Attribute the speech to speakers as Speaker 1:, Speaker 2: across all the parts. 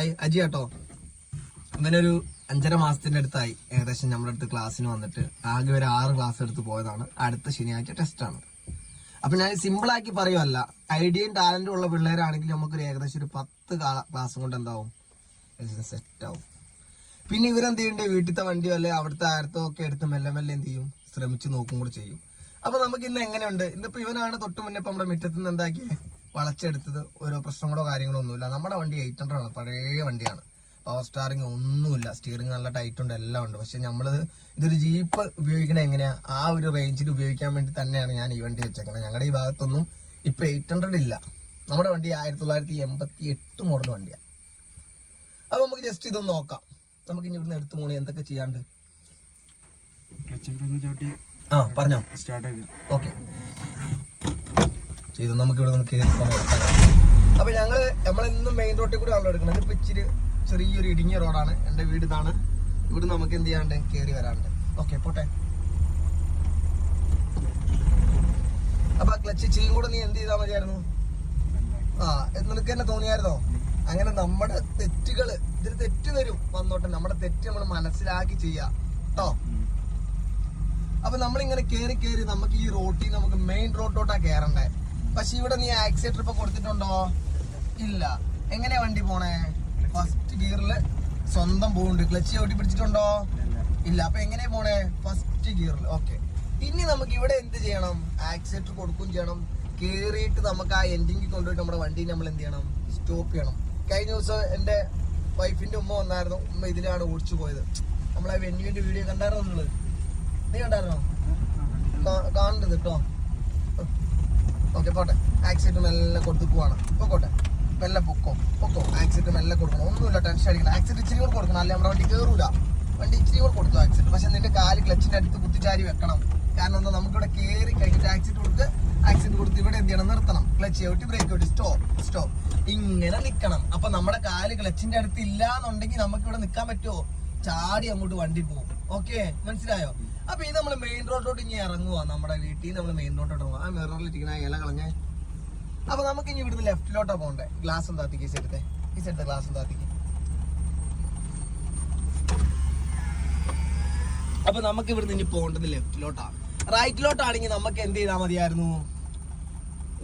Speaker 1: Hi Aji കേട്ടോ അങ്ങനെ ഒരു അഞ്ചര മാസത്തിന്റെ അടുത്തായി. ഏകദേശം നമ്മുടെ അടുത്ത് ക്ലാസ്സിന് വന്നിട്ട് ആകെ ഒരു ആറ് ക്ലാസ് എടുത്ത് പോയതാണ്. അടുത്ത ശനിയാഴ്ച ടെസ്റ്റ് ആണ്. അപ്പൊ ഞാൻ സിമ്പിൾ ആക്കി പറയുമല്ല ഐഡിയയും ടാലന്റും ഉള്ള പിള്ളേരാണെങ്കിൽ നമുക്കൊരു ഏകദേശം ഒരു പത്ത് ക്ലാസ് കൊണ്ട് എന്താവും? സെറ്റ് ആവും. പിന്നെ ഇവരെന്ത് ചെയ്യണ്ടേ? വീട്ടിലത്തെ വണ്ടിയോ അല്ലെ അവിടുത്തെ ആരത്തോ ഒക്കെ എടുത്ത് മെല്ലെ മെല്ലെ എന്ത് ചെയ്യും? ശ്രമിച്ചു നോക്കും കൂടെ ചെയ്യും. അപ്പൊ നമുക്ക് ഇന്ന് എങ്ങനെയുണ്ട്? ഇന്നിപ്പോ ഇവനാണ് തൊട്ട് മുന്നേ നമ്മുടെ മുറ്റത്ത് എന്താക്കിയേ? വളച്ചെടുത്തത് ഓരോ പ്രശ്നങ്ങളോ കാര്യങ്ങളോ ഒന്നുമില്ല. നമ്മുടെ വണ്ടി എയ്റ്റ് ഹൺഡ്രഡ് ആണ്. പഴയ വണ്ടിയാണ്. പവർ സ്റ്റാറിങ് ഒന്നുമില്ല. സ്റ്റിയറിംഗ് നല്ല ടൈറ്റ് ഉണ്ട്. എല്ലാം ഉണ്ട്. പക്ഷെ നമ്മൾ ഇതൊരു ജീപ്പ് ഉപയോഗിക്കണത് എങ്ങനെയാ? ആ ഒരു റേഞ്ചിൽ ഉപയോഗിക്കാൻ വേണ്ടി തന്നെയാണ് ഞാൻ ഈ വണ്ടി വെച്ചേക്കുന്നത് ഞങ്ങളുടെ ഈ ഭാഗത്തൊന്നും ഇപ്പൊ എയ്റ്റ് ഹൺഡ്രഡ് ഇല്ല. നമ്മുടെ വണ്ടി ആയിരത്തി തൊള്ളായിരത്തി എൺപത്തി എട്ട് മോഡൽ വണ്ടിയാണ് അപ്പൊ നമുക്ക് ജസ്റ്റ് ഇതൊന്ന് നോക്കാം. നമുക്ക് ഇനി ഇവിടുന്ന് എടുത്തു പോണി എന്തൊക്കെ ചെയ്യാണ്ട്? ആ പറഞ്ഞോ.
Speaker 2: സ്റ്റാർട്ട്
Speaker 1: ഓക്കെ ചെയ്തു നമുക്ക് ഇവിടെ നിന്ന് കയറി പോകാൻ എടുക്കാം. അപ്പൊ ഞങ്ങൾ നമ്മളെന്നും മെയിൻ റോഡിൽ കൂടെ ആണല്ലോ എടുക്കുന്നത് ഇപ്പൊ ഇച്ചിരി ചെറിയൊരു ഇടുങ്ങിയ റോഡാണ് എന്റെ വീട് ഇതാണ്. ഇവിടെ നമുക്ക് എന്ത് ചെയ്യാണ്ട് കയറി വരാണ്ട് ഓക്കെ പോട്ടെ. അപ്പൊ ക്ലച്ച് ചെയ്യും കൂടെ നീ എന്ത് ചെയ്താൽ മതിയായിരുന്നു? ആ നിനക്ക് തന്നെ തോന്നിയായിരുന്നോ? അങ്ങനെ നമ്മുടെ തെറ്റുകൾ ഇതിൽ തെറ്റ് വരും വന്നോട്ടെ. നമ്മുടെ തെറ്റ് നമ്മൾ മനസ്സിലാക്കി ചെയ്യാം. കേട്ടോ അപ്പൊ നമ്മളിങ്ങനെ കേറി കേറി നമുക്ക് ഈ റോട്ടിൽ നമുക്ക് മെയിൻ റോഡിലോട്ടാ കേറണ്ടേ? പക്ഷെ ഇവിടെ നീ ആക്സിലേറ്റർ ഇപ്പൊ കൊടുത്തിട്ടുണ്ടോ? ഇല്ല. എങ്ങനെയാ വണ്ടി പോണേ? ഫസ്റ്റ് ഗിയറിൽ സ്വന്തം പോകുന്നുണ്ട് ക്ലച്ച് ചവിട്ടി പിടിച്ചിട്ടുണ്ടോ? ഇല്ല. അപ്പൊ എങ്ങനെയാ പോണേ? ഫസ്റ്റ് ഗിയറിൽ ഓക്കെ ഇനി നമുക്ക് ഇവിടെ എന്ത് ചെയ്യണം? ആക്സിലേറ്റർ കൊടുക്കുകയും ചെയ്യണം. കേറിയിട്ട് നമുക്ക് ആ എൻഡിങ്ങിൽ കൊണ്ടുപോയിട്ട് നമ്മുടെ വണ്ടി നമ്മൾ എന്ത് ചെയ്യണം? സ്റ്റോപ്പ് ചെയ്യണം. കഴിഞ്ഞ ദിവസം എന്റെ വൈഫിന്റെ ഉമ്മ വന്നായിരുന്നു. ഉമ്മ ഇതിലാണ് ഓടിച്ചു പോയത്. നമ്മളെ വെന്യുവിന്റെ വീഡിയോ കണ്ടായിരുന്നു നിങ്ങൾ? നീ കണ്ടായിരുന്നോ? കാണണ്ടത് കേട്ടോ ഓക്കെ പോട്ടെ. ആക്സിഡന്റ് മെല്ലെ കൊടുത്ത് പോവാണ്. പൊക്കോട്ടെ മെല്ലെ പൊക്കോ. പൊക്കോ. ആക്സിഡന്റ് മെല്ലെ കൊടുക്കണം. ഒന്നുമില്ല ടെൻഷൻ അടിക്കണം. ആക്സിഡന്റ് ഇച്ചിരി കൂടെ കൊടുക്കണം. അല്ലെ നമ്മുടെ വണ്ടി കയറൂല വണ്ടി ഇച്ചിരി കൂടെ കൊടുത്തു ആക്സിഡന്റ് പക്ഷെ നിന്റെ കാൽ ക്ലച്ചിന്റെ അടുത്ത് കുത്തിച്ചാരി വെക്കണം. കാരണം എന്താ? നമുക്കിവിടെ കയറി കഴിഞ്ഞിട്ട് ആക്സിഡന്റ് കൊടുത്ത് ആക്സിഡന്റ് കൊടുത്ത് ഇവിടെ എന്ത് ചെയ്യണം? നിർത്തണം. Clutch out brake out stop stop ഇങ്ങനെ നിൽക്കണം. അപ്പൊ നമ്മുടെ കാൽ ക്ലച്ചിന്റെ അടുത്ത് ഇല്ല എന്നുണ്ടെങ്കിൽ നമുക്ക് ഇവിടെ നിൽക്കാൻ പറ്റുമോ? ചാടി അങ്ങോട്ട് വണ്ടി പോകും. ഓക്കെ മനസ്സിലായോ? അപ്പൊ ഇത് നമ്മൾ മെയിൻ റോഡിലോട്ട് ഇനി ഇറങ്ങുക നമ്മുടെ വീട്ടിൽ നമ്മൾ മെയിൻ റോഡിലോട്ട് ഇറങ്ങുക ആ മിററിൽ ഇരിക്കുന്ന ഇല കളഞ്ഞ. അപ്പൊ നമുക്ക് ഇനി ഇവിടുന്ന് ലെഫ്റ്റിലോട്ടാ പോകണ്ടേ? ഗ്ലാസ് എന്താത്തിക്ക് ഈ സൈഡത്തെ ഈ സൈഡത്തെ ഗ്ലാസ് എന്താത്തിക്ക് അപ്പൊ നമുക്ക് ഇവിടുന്ന് ഇനി പോകേണ്ടത് ലെഫ്റ്റിലോട്ടാണ് റൈറ്റിലോട്ടാണെങ്കിൽ നമുക്ക് എന്ത് ചെയ്താൽ മതിയായിരുന്നു?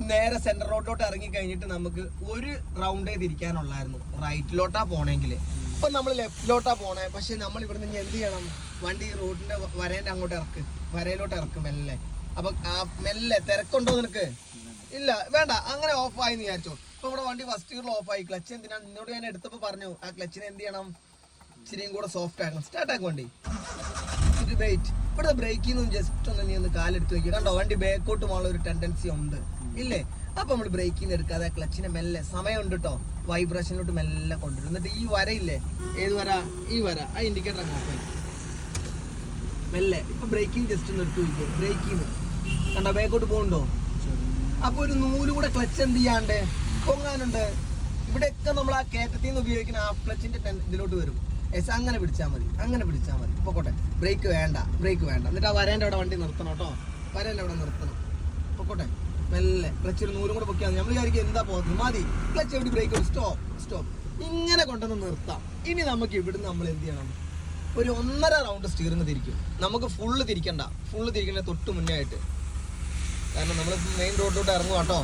Speaker 1: നേരെ സെന്റർ റോഡിലോട്ട് ഇറങ്ങി കഴിഞ്ഞിട്ട് നമുക്ക് ഒരു റൗണ്ടേ തിരിക്കാനുള്ളായിരുന്നു റൈറ്റിലോട്ടാ പോണെങ്കിൽ ഇപ്പൊ നമ്മൾ ലെഫ്റ്റിലോട്ടാ പോണേ. പക്ഷെ നമ്മൾ ഇവിടെ നിന്ന് എന്ത് ചെയ്യണം? വണ്ടി റോഡിന്റെ വരേന്റെ അങ്ങോട്ട് ഇറക്ക്. വരയിലോട്ട് ഇറക്കും മെല്ലെ. അപ്പൊ മെല്ലെ തിരക്കുണ്ടോ നിനക്ക്? ഇല്ല വേണ്ട. അങ്ങനെ ഓഫ് ആയി വിചാരിച്ചു. ഇപ്പൊ ഇവിടെ വണ്ടി ഫസ്റ്റ് ഗിയറിൽ ഓഫ് ആയി. ക്ലച്ച് എന്തിനാ? നിന്നോട് ഞാൻ എടുത്തപ്പോ പറഞ്ഞു ആ ക്ലച്ചിന് എന്ത് ചെയ്യണം? ഇച്ചിരിയും കൂടെ സോഫ്റ്റ് ആക്കണം. സ്റ്റാർട്ട് ആക്കും വണ്ടി. വെയിറ്റ് ഇവിടെ ബ്രേക്കിൽ നിന്നും ജസ്റ്റ് ഒന്ന് നീ ഒന്ന് കാലെടുത്ത് വെക്കുക കണ്ടോ? വണ്ടി ബാക്കോട്ട് പോകാനുള്ള ഒരു ടെൻഡൻസി ഉണ്ട്. ഇല്ലേ? അപ്പൊ നമ്മൾ ബ്രേക്കിൽ നിന്ന് എടുക്കാതെ ക്ലച്ചിനെ മെല്ലെ സമയമുണ്ട് കേട്ടോ വൈബ്രേഷനിലോട്ട് മെല്ലെ കൊണ്ടുവരും. എന്നിട്ട് ഈ വരയില്ലേ? ഏത് വര? ഈ വര. ആ ഇൻഡിക്കേറ്റർ അങ്ങോട്ട് മെല്ലെ. ഇപ്പൊ ബ്രേക്കിംഗ് ജസ്റ്റ് ഒന്ന് എടുത്തു വയ്ക്കും ബ്രേക്കിന്ന് കണ്ടോ? ബാക്കോട്ട് പോകണ്ടോ അപ്പൊ ഒരു നൂലൂടെ ക്ലച്ച് എന്ത് ചെയ്യാണ്ട് പൊങ്ങാനുണ്ട്. ഇവിടെയൊക്കെ നമ്മൾ ആ കയറ്റത്തിൽ നിന്ന് ഉപയോഗിക്കുന്ന ആ ക്ലച്ചിന്റെ ഇതിലോട്ട് വരും. എസ് അങ്ങനെ പിടിച്ചാൽ മതി. അങ്ങനെ പിടിച്ചാൽ മതി. പൊക്കോട്ടെ ബ്രേക്ക് വേണ്ട. ബ്രേക്ക് വേണ്ട. എന്നിട്ട് ആ വരേന്റെ അവിടെ വണ്ടി നിർത്തണം കേട്ടോ വരേന്റെ അവിടെ നിർത്തണം. പൊക്കോട്ടെ മെല്ലെ. ക്ലച്ച് ഒരു നൂലും കൂടെ പൊക്കിയാൽ നമ്മൾ വിചാരിക്കും എന്താ പോകുന്നത് മതി. ക്ലച്ച് എവിടെ ബ്രേക്ക് സ്റ്റോപ്പ് സ്റ്റോപ്പ് ഇങ്ങനെ കൊണ്ടുവന്ന് നിർത്താം. ഇനി നമുക്ക് ഇവിടുന്ന് നമ്മൾ എന്ത് ചെയ്യണം? ഒരു ഒന്നര റൗണ്ട് സ്റ്റിയറിംഗ് തിരിക്കും. നമുക്ക് ഫുള്ള് തിരിക്കണ്ട. ഫുള്ള് തിരിക്കണ തൊട്ട് മുന്നേ ആയിട്ട്. കാരണം നമ്മൾ മെയിൻ റോഡിലോട്ട് ഇറങ്ങും കേട്ടോ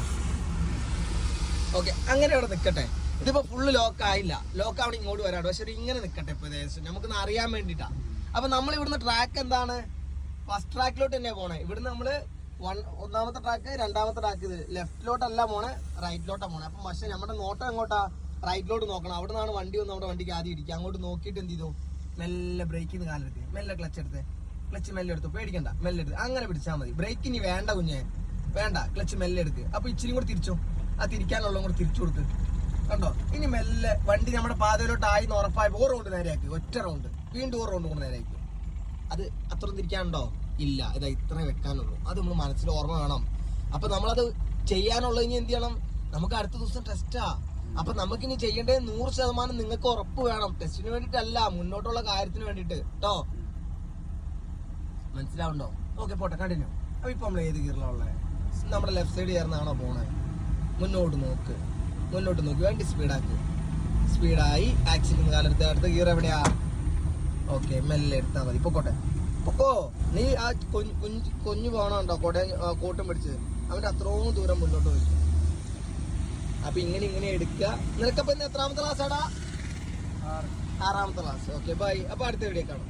Speaker 1: ഓക്കെ അങ്ങനെ അവിടെ നിൽക്കട്ടെ ഇതിപ്പോൾ ഫുള്ള് ലോക്ക് ആയില്ല. ലോക്ക് അവിടെ ഇങ്ങോട്ട് വരാട്ടോ. പക്ഷെ ഇങ്ങനെ നിൽക്കട്ടെ ഇപ്പോൾ ഏകദേശം. നമുക്കൊന്ന് അറിയാൻ വേണ്ടിയിട്ടാണ് അപ്പോൾ നമ്മൾ ഇവിടുന്ന് ട്രാക്ക് എന്താണ് ഫസ്റ്റ് ട്രാക്കിലോട്ട് തന്നെ പോണേ. ഇവിടുന്ന് നമ്മൾ വൺ ഒന്നാമത്തെ ട്രാക്ക് രണ്ടാമത്തെ ട്രാക്ക് ഇത്. ലെഫ്റ്റിലോട്ടല്ല പോണേ റൈറ്റിലോട്ടാ പോണേ അപ്പൊ പക്ഷെ നമ്മുടെ നോട്ടം എങ്ങോട്ടാ? റൈറ്റിലോട്ട് നോക്കണം. അവിടെ നിന്നാണ് വണ്ടി വന്ന് നമ്മുടെ വണ്ടിക്ക് ആദ്യം ഇടിക്കുക. അങ്ങോട്ട് നോക്കിയിട്ട് എന്ത് ചെയ്തു? മെല്ലെ ബ്രേക്കിൽ നിന്ന് കാലെടുത്ത്. മെല്ലെ ക്ലച്ച് എടുത്ത്. ക്ലച്ച് മെല്ലെ എടുത്തു. പേടിക്കണ്ട. മെല്ലെ എടുത്ത്. അങ്ങനെ പിടിച്ചാൽ മതി. ബ്രേക്ക് ഇനി വേണ്ട കുഞ്ഞെ. വേണ്ട. ക്ലച്ച് മെല്ലെ എടുക്ക്. അപ്പോൾ ഇച്ചിരി കൂടെ തിരിച്ചോ. ആ തിരിക്കാനുള്ളതും കൂടെ തിരിച്ചു കൊടുത്ത് കണ്ടോ? ഇനി മെല്ലെ വണ്ടി നമ്മുടെ പാതയിലോട്ട് ആയി എന്ന് ഉറപ്പായപ്പോ ഓ റൗണ്ട് നേരെയാക്കി ഒറ്റ റൗണ്ട് വീണ്ടും ഓ റൗണ്ട് കൂടെ നേരെയാക്കി അത് അത്ര തിരിക്കാനുണ്ടോ? ഇല്ല. ഇതാ ഇത്ര വെക്കാനുള്ളൂ. അത് നമ്മൾ മനസ്സിൽ ഓർമ്മ വേണം. അപ്പൊ നമ്മളത് ചെയ്യാനുള്ളത് ഇനി എന്ത് ചെയ്യണം? നമുക്ക് അടുത്ത ദിവസം ടെസ്റ്റാ അപ്പൊ നമുക്കിനി ചെയ്യേണ്ടത് നൂറ് ശതമാനം നിങ്ങൾക്ക് ഉറപ്പ് വേണം. ടെസ്റ്റിന് വേണ്ടിട്ടല്ല മുന്നോട്ടുള്ള കാര്യത്തിന് വേണ്ടിട്ട് കേട്ടോ മനസ്സിലാവുണ്ടോ? ഓക്കെ പോട്ടെ കണ്ടിന്യൂ അപ്പൊ ഇപ്പൊ നമ്മൾ ഏത് ഗിയറിലുള്ള നമ്മുടെ ലെഫ്റ്റ് സൈഡ് ചേർന്നാണോ പോണേ? മുന്നോട്ട് നോക്ക്. മുന്നോട്ട് നോക്ക്. വേണ്ടി സ്പീഡാക്ക് സ്പീഡായി ആക്സിഡന്റ് കാലത്ത് അടുത്ത ഗിയർ എവിടെയാ? ഓക്കെ മെല്ലെ എടുത്താൽ മതി. ഇപ്പൊ പൊക്കോട്ടെ. പൊക്കോ നീ ആ കുഞ്ഞു കുഞ്ഞ് പോകണുണ്ടോ കൊട കൂട്ടം പിടിച്ച്. അവന്റെ അത്രയും ദൂരം മുന്നോട്ട് പോയി. അപ്പൊ ഇങ്ങനെ ഇങ്ങനെ എടുക്കുക. നിനക്കപ്പൊ ഇന്ന് എത്രാമത്തെ ക്ലാസ് ആടാ? ആറാമത്തെ ക്ലാസ് ഓക്കെ ബൈ അപ്പൊ അടുത്ത വീഡിയോ കാണാം.